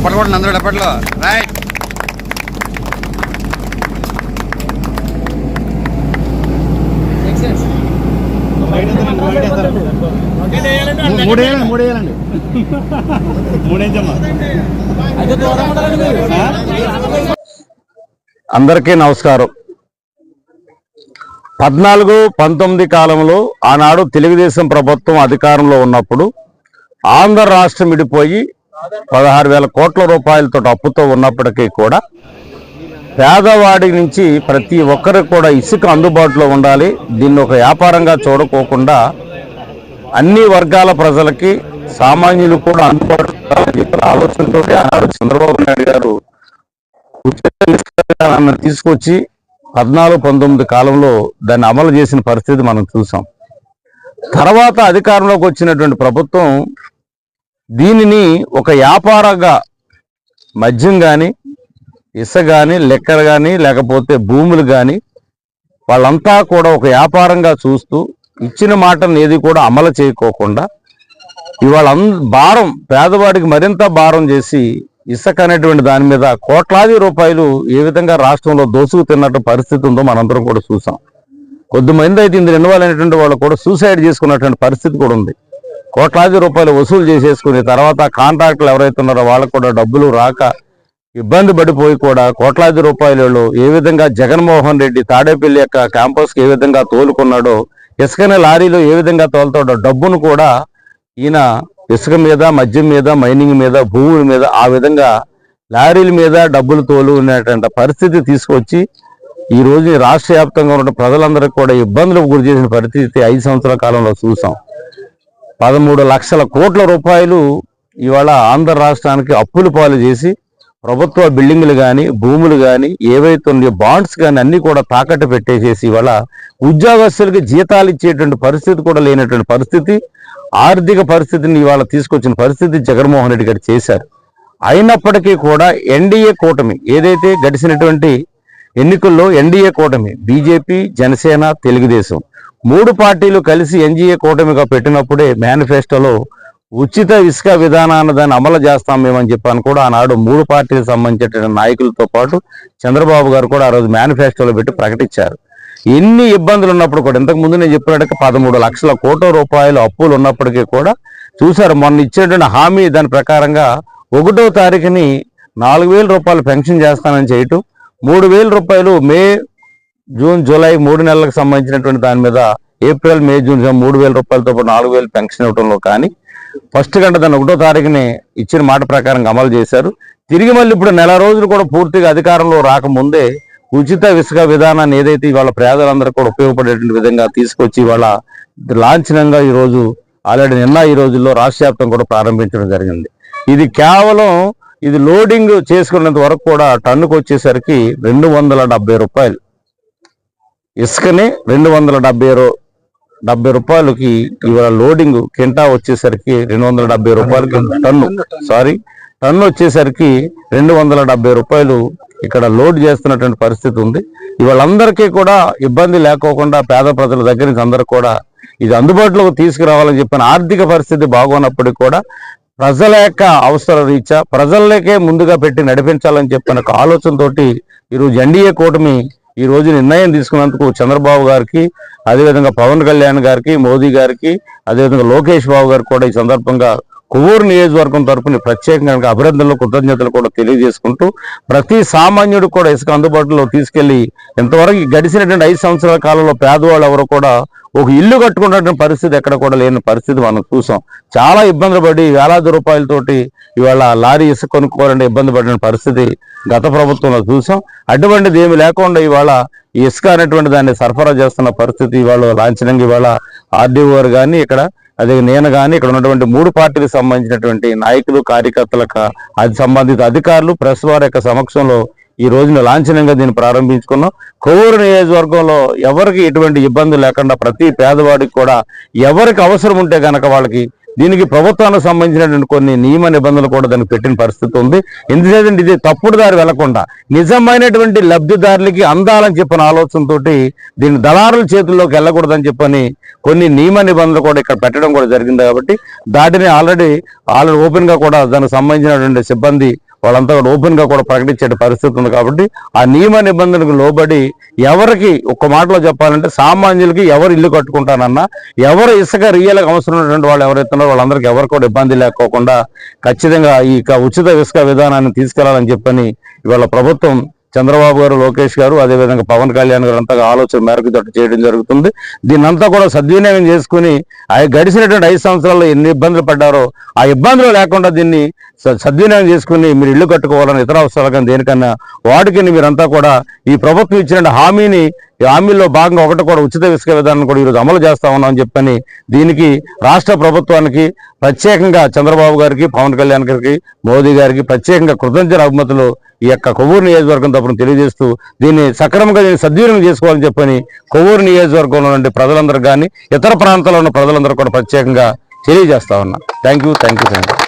డప్పట్లు కూడా అందరూ డప్పట్లు. రైట్. మూడేయాలండి మూడేయాలండి. మూడేంచమ్మా అందరికీ నమస్కారం. పద్నాలుగు పంతొమ్మిది కాలంలో ఆనాడు తెలుగుదేశం ప్రభుత్వం అధికారంలో ఉన్నప్పుడు ఆంధ్ర రాష్ట్రం విడిపోయి పదహారు వేల కోట్ల రూపాయలతో అప్పుతో ఉన్నప్పటికీ కూడా పేదవాడి నుంచి ప్రతి ఒక్కరికి కూడా ఇసుక అందుబాటులో ఉండాలి. దీన్ని ఒక వ్యాపారంగా చూడకోకుండా అన్ని వర్గాల ప్రజలకి సామాన్యులు కూడా అందుబాటులో ఆలోచనతో చంద్రబాబు నాయుడు గారు ఉచిత తీసుకొచ్చి పద్నాలుగు పంతొమ్మిది కాలంలో దాన్ని అమలు చేసిన పరిస్థితి మనం చూసాం. తర్వాత అధికారంలోకి వచ్చినటువంటి ప్రభుత్వం దీనిని ఒక వ్యాపారంగా మద్యం కానీ ఇస కానీ లెక్కలు కానీ లేకపోతే భూములు కానీ వాళ్ళంతా కూడా ఒక వ్యాపారంగా చూస్తూ ఇచ్చిన మాటను ఏది కూడా అమలు చేయకోకుండా ఇవాళ భారం పేదవాడికి మరింత భారం చేసి ఇసుక అనేటువంటి దాని మీద కోట్లాది రూపాయలు ఏ విధంగా రాష్ట్రంలో దోసుకు తిన్నట్టు పరిస్థితి ఉందో మనందరం కూడా చూసాం. కొద్దిమంది అయితే ఇందులో ఇన్వాల్వ్ అయినటువంటి వాళ్ళు కూడా సూసైడ్ చేసుకున్నటువంటి పరిస్థితి కూడా ఉంది. కోట్లాది రూపాయలు వసూలు చేసేసుకుని తర్వాత కాంట్రాక్టులు ఎవరైతే ఉన్నారో వాళ్ళకు కూడా డబ్బులు రాక ఇబ్బంది పడిపోయి కూడా కోట్లాది రూపాయలు ఏ విధంగా జగన్మోహన్ రెడ్డి తాడేపల్లి యొక్క క్యాంపస్కి ఏ విధంగా తోలుకున్నాడో ఇసుకనే లారీలో ఏ విధంగా తోలుతాడో డబ్బును కూడా ఈయన ఇసుక మీద మద్యం మీద మైనింగ్ మీద భూముల మీద ఆ విధంగా లారీల మీద డబ్బులు తోలుకునేటువంటి పరిస్థితి తీసుకొచ్చి ఈ రోజు రాష్ట్ర వ్యాప్తంగా ఉన్న ప్రజలందరికీ కూడా ఇబ్బందులకు గురి చేసిన పరిస్థితి ఐదు సంవత్సరాల కాలంలో చూసాం. పదమూడు లక్షల కోట్ల రూపాయలు ఇవాళ ఆంధ్ర రాష్ట్రానికి అప్పులు పాలు చేసి ప్రభుత్వ బిల్డింగ్లు కానీ భూములు కానీ ఏవైతే ఉన్నాయో బాండ్స్ కానీ అన్నీ కూడా తాకట్టు పెట్టేసేసి ఇవాళ ఉద్యోగస్తులకి జీతాలు ఇచ్చేటువంటి పరిస్థితి కూడా లేనటువంటి పరిస్థితి ఆర్థిక పరిస్థితిని ఇవాళ తీసుకొచ్చిన పరిస్థితి జగన్మోహన్ రెడ్డి గారు చేశారు. అయినప్పటికీ కూడా ఎన్డీఏ కూటమి ఏదైతే గడిచినటువంటి ఎన్నికల్లో ఎన్డీఏ కూటమి బీజేపీ జనసేన తెలుగుదేశం మూడు పార్టీలు కలిసి ఎన్జీఏ కూటమిగా పెట్టినప్పుడే మేనిఫెస్టోలో ఉచిత ఇసుక విధానాన్ని దాన్ని అమలు చేస్తాం మేమని చెప్పాను కూడా ఆనాడు మూడు పార్టీలకు సంబంధించిన నాయకులతో పాటు చంద్రబాబు గారు కూడా ఆ రోజు మేనిఫెస్టోలో పెట్టి ప్రకటించారు. ఎన్ని ఇబ్బందులు ఉన్నప్పుడు కూడా ఇంతకు ముందు నేను చెప్పినట్టుగా పదమూడు లక్షల కోట్ల రూపాయలు అప్పులు ఉన్నప్పటికీ కూడా చూశారు మొన్న ఇచ్చేటువంటి హామీ దాని ప్రకారంగా ఒకటో తారీఖుని నాలుగు వేల రూపాయలు పెన్షన్ చేస్తానని చేయటం మూడు వేల రూపాయలు మే జూన్ జూలై మూడు నెలలకు సంబంధించినటువంటి దాని మీద ఏప్రిల్ మే జూన్ మూడు వేల రూపాయలతో పాటు నాలుగు వేలు పెన్షన్ ఇవ్వడంలో కానీ ఫస్ట్ గంట దాన్ని ఒకటో తారీఖుని ఇచ్చిన మాట ప్రకారం అమలు చేశారు. తిరిగి మళ్ళీ ఇప్పుడు నెల రోజులు కూడా పూర్తిగా అధికారంలో రాకముందే ఉచిత ఇసుక విధానాన్ని ఏదైతే ఇవాళ పేదలందరూ కూడా ఉపయోగపడేటువంటి విధంగా తీసుకొచ్చి ఇవాళ లాంఛనంగా ఈ రోజు ఆల్రెడీ నిన్న ఈ రోజుల్లో రాష్ట్ర వ్యాప్తం కూడా ప్రారంభించడం జరిగింది. ఇది కేవలం ఇది లోడింగ్ చేసుకున్నంత వరకు కూడా టన్నుకు వచ్చేసరికి రెండు వందల రూపాయలు. ఇసుకని రెండు వందల డెబ్బై డెబ్బై రూపాయలకి ఇవాళ లోడింగ్ కింటా వచ్చేసరికి రెండు వందల డెబ్బై రూపాయలకి టన్ను. సారీ టన్ను వచ్చేసరికి రెండు వందల డెబ్బై రూపాయలు ఇక్కడ లోడ్ చేస్తున్నటువంటి పరిస్థితి ఉంది. ఇవాళందరికీ కూడా ఇబ్బంది లేకోకుండా పేద ప్రజల దగ్గర నుంచి అందరూ కూడా ఇది అందుబాటులోకి తీసుకురావాలని చెప్పిన ఆర్థిక పరిస్థితి బాగున్నప్పటికీ కూడా ప్రజల యొక్క అవసర రీత్యా ప్రజలకే ముందుగా పెట్టి నడిపించాలని చెప్పిన ఒక ఆలోచనతోటి ఈరోజు ఎన్డీఏ కూటమి ఈ రోజు నిర్ణయం తీసుకున్నందుకు చంద్రబాబు గారికి అదేవిధంగా పవన్ కళ్యాణ్ గారికి మోదీ గారికి అదేవిధంగా లోకేష్ బాబు గారికి కూడా ఈ సందర్భంగా కొవ్వూరు నియోజకవర్గం తరపున ప్రత్యేకంగా అభినందనలు కృతజ్ఞతలు కూడా తెలియజేసుకుంటూ ప్రతి సామాన్యుడు కూడా ఇసుక అందుబాటులో తీసుకెళ్ళి ఇంతవరకు గడిచినటువంటి ఐదు సంవత్సరాల కాలంలో పేదవాళ్ళు ఎవరు కూడా ఒక ఇల్లు కట్టుకున్నటువంటి పరిస్థితి ఎక్కడ కూడా లేని పరిస్థితి మనం చూసాం. చాలా ఇబ్బందులు పడి వేలాది రూపాయలతోటి ఇవాళ లారీ ఇసుక కొనుక్కోవాలంటే ఇబ్బంది పడిన పరిస్థితి గత ప్రభుత్వంలో చూసాం. అటువంటిది ఏమి లేకుండా ఇవాళ ఇసుక అనేటువంటి దాన్ని సరఫరా చేస్తున్న పరిస్థితి ఇవాళ లాంఛనంగా ఇవాళ ఆర్డీఓ గారు కానీ ఇక్కడ అదే నేను కానీ ఇక్కడ ఉన్నటువంటి మూడు పార్టీలకు సంబంధించినటువంటి నాయకులు కార్యకర్తలకు అది సంబంధిత అధికారులు ప్రెస్ వారి యొక్క సమక్షంలో ఈ రోజున లాంఛనంగా దీన్ని ప్రారంభించుకున్నాం. కొవ్వూరు నియోజకవర్గంలో ఎవరికి ఎటువంటి ఇబ్బంది లేకుండా ప్రతి పేదవాడికి కూడా ఎవరికి అవసరం ఉంటే గనక వాళ్ళకి దీనికి ప్రభుత్వానికి సంబంధించినటువంటి కొన్ని నియమ నిబంధనలు కూడా దానికి పెట్టిన పరిస్థితి ఉంది. ఎందుచేతంటే ఇది తప్పుడు దారి వెళ్ళకుండా నిజమైనటువంటి లబ్ధిదారులకి అందాలని చెప్పిన ఆలోచనతోటి దీన్ని దళారుల చేతుల్లోకి వెళ్ళకూడదని చెప్పని కొన్ని నియమ నిబంధనలు కూడా ఇక్కడ పెట్టడం కూడా జరిగింది కాబట్టి దాటిని ఆల్రెడీ ఆల్రెడీ ఓపెన్గా కూడా దానికి సంబంధించినటువంటి సిబ్బంది వాళ్ళంతా కూడా ఓపెన్గా కూడా ప్రకటించే పరిస్థితి ఉంది కాబట్టి ఆ నియమ నిబంధనలకు లోబడి ఎవరికి ఒక్క మాటలో చెప్పాలంటే సామాన్యులకి ఎవరు ఇల్లు కట్టుకుంటానన్నా ఎవరు ఇసుక రియల్గా అవసరం ఉన్నటువంటి వాళ్ళు ఎవరైతున్నారో వాళ్ళందరికీ ఎవరు కూడా ఇబ్బంది లేకోకుండా ఖచ్చితంగా ఈ ఉచిత ఇసుక విధానాన్ని తీసుకెళ్ళాలని చెప్పని ఇవాళ ప్రభుత్వం చంద్రబాబు గారు లోకేష్ గారు అదేవిధంగా పవన్ కళ్యాణ్ గారు అంతగా ఆలోచన మేరకు తోటి చేయడం జరుగుతుంది. దీన్నంతా కూడా సద్వినియోగం చేసుకుని ఆ గడిచినటువంటి ఐదు సంవత్సరాల్లో ఎన్ని ఇబ్బందులు పడ్డారో ఆ ఇబ్బందులు లేకుండా దీన్ని సద్వినియోగం చేసుకుని మీరు ఇల్లు కట్టుకోవాలని ఇతర అవసరాలు కానీ దేనికన్నా వాటికి మీరంతా కూడా ఈ ప్రభుత్వం ఇచ్చిన హామీని ఈ హామీలో భాగంగా ఒకటి కూడా ఉచిత ఇసుక విధానం కూడా ఈరోజు అమలు చేస్తా ఉన్నామని చెప్పని దీనికి రాష్ట్ర ప్రభుత్వానికి ప్రత్యేకంగా చంద్రబాబు గారికి పవన్ కళ్యాణ్ గారికి మోదీ గారికి ప్రత్యేకంగా కృతజ్ఞత అభిమతులు ఈ యొక్క కొవ్వూరు నియోజకవర్గం తరపున తెలియజేస్తూ దీన్ని సక్రమంగా దీన్ని సద్వినియోగం చేసుకోవాలని చెప్పని కొవ్వూరు నియోజకవర్గంలో నుండి ప్రజలందరూ కానీ ఇతర ప్రాంతాల్లో ఉన్న ప్రజలందరూ కూడా ప్రత్యేకంగా తెలియజేస్తా ఉన్నా. Thank you thank you thank you